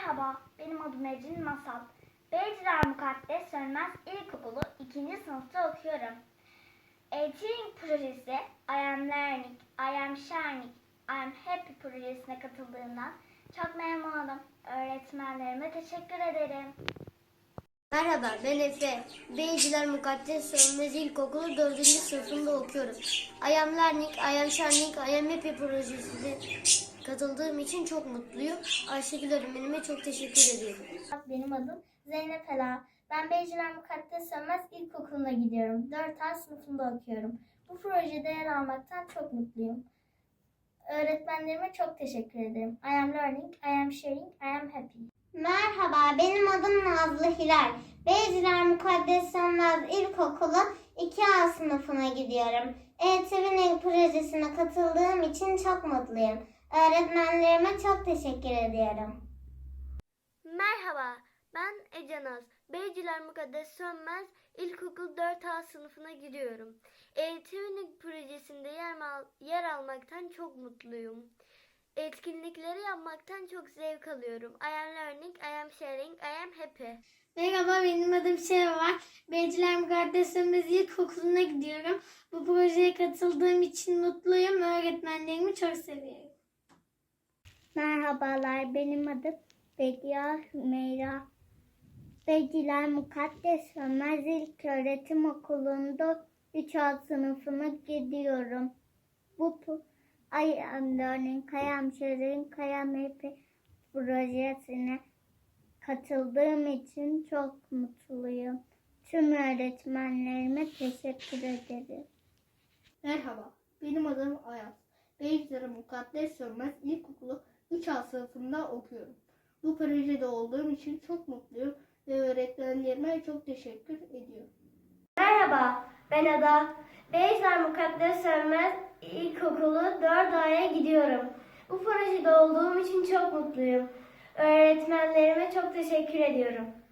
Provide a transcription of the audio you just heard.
Merhaba, benim adım Ecrin Masal. Beyciler Mukaddes Sönmez İlkokulu 2. sınıfta okuyorum. Eğitim projesi I am Learning, I am Sharing, I am Happy projesine katıldığımdan çok memnunum. Öğretmenlerime teşekkür ederim. Merhaba ben Efe. Beyciler Mukaddes Sönmez İlkokulu 4. sınıfında okuyorum. I am Learning, I am Shining, I am Happy projesine katıldığım için çok mutluyum. Ayşegül öğretmenime çok teşekkür ediyorum. Benim adım Zeynep Ela. Ben Beyciler Mukaddes Sönmez İlkokulu'na gidiyorum. 4A sınıfında okuyorum. Bu projede yer almaktan çok mutluyum. Öğretmenlerime çok teşekkür ederim. I am learning, I am sharing, I am happy. Merhaba, benim adım Nazlı Hilal. Beyciler Mukaddes Sönmez İlkokulu 2A sınıfına gidiyorum. ETV'nin projesine katıldığım için çok mutluyum. Öğretmenlerime çok teşekkür ediyorum. Merhaba ben Ece Naz. Beyciler Mukaddes Sönmez İlkokul 4A sınıfına gidiyorum. Eğitim projesinde yer, al- yer almaktan çok mutluyum. Etkinlikleri yapmaktan çok zevk alıyorum. I am learning, I am sharing, I am happy. Merhaba benim adım Şevval. Beyciler Mukaddes Sönmez İlkokulu'na gidiyorum. Bu projeye katıldığım için mutluyum. Öğretmenlerimi çok seviyorum. Merhabalar, benim adım Bediye Hümeyra. Beyciler Mukaddes Ömez İlköğretim Okulu'nda 3A sınıfına gidiyorum. Bu I am Learning, I am Sharing, I projesine katıldığım için çok mutluyum. Tüm öğretmenlerime teşekkür ederim. Merhaba, benim adım Ayaz. Beylikdere Mukaddes Sönmez İlkokulu 3A sınıfında okuyorum. Bu projede olduğum için çok mutluyum ve öğretmenlerime çok teşekkür ediyorum. Merhaba, ben Ada. Beyzer Mukaddes Sönmez İlkokulu 4A'ya gidiyorum. Bu projede olduğum için çok mutluyum. Öğretmenlerime çok teşekkür ediyorum.